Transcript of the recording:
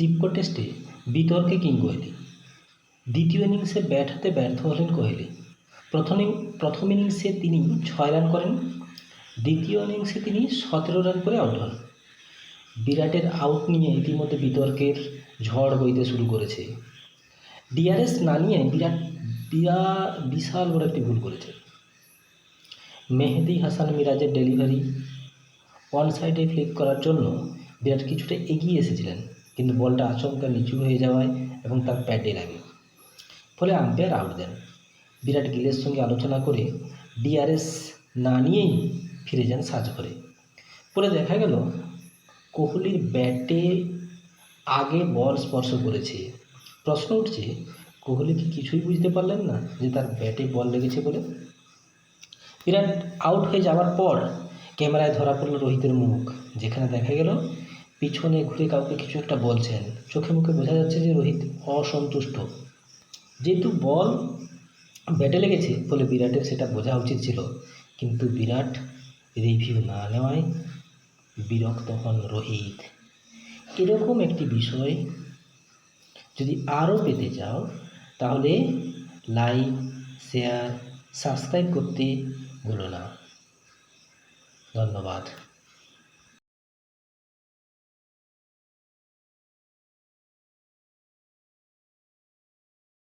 চিপকো টেস্টে বিতর্কে কিং কোহলি দ্বিতীয় ইনিংসে ব্যাট হাতে ব্যর্থ হলেন কোহলি। প্রথম প্রথম ইনিংসে তিনি ছয় রান করেন, দ্বিতীয় ইনিংসে তিনি সতেরো রান করে আউট হন। বিরাটের আউট নিয়ে ইতিমধ্যে বিতর্কের ঝড় বইতে শুরু করেছে। ডিআরএস না নিয়ে বিরাট বিরা বিশাল বড় একটি ভুল করেছে। মেহেদি হাসান মিরাজের ডেলিভারি ওয়ান সাইডে ফ্লিক করার জন্য বিরাট কিছুটা এগিয়ে এসেছিলেন। কিন্তু বলটা আচমকা নিচু হয়ে যাওয়ায় এবং তার প্যাডে লাগে। ফলে আম্পায়ার আউট দেন। বিরাট গিলের সঙ্গে আলোচনা করে ডিআরএস না নিয়েই ফিরে যান সাজঘরে। পরে দেখা গেল, কোহলির ব্যাটে আগে বল স্পর্শ করেছে। প্রশ্ন উঠছে, কোহলি কি কিছুই বুঝতে পারলেন না যে তার ব্যাটে বল লেগেছে বলে? বিরাট আউট হয়ে যাওয়ার পর ক্যামেরায় ধরা পড়ল রোহিতের মুখ, যেখানে দেখা গেল পিছনে ঘুরে কাউকে কিছু একটা বলছেন, চোখে মুখে বোঝা যাচ্ছে যে রোহিত অসন্তুষ্ট। যেহেতু বল ব্যাটে লেগেছে, ফলে বিরাটের সেটা বোঝা উচিত ছিল। কিন্তু বিরাট রিভিউ না নেওয়ায় বিরক্ত হন রোহিত। এরকম একটি বিষয় যদি আরও পেতে চাও, তাহলে লাইক, শেয়ার, সাবস্ক্রাইব করতে ভুলো না। ধন্যবাদ।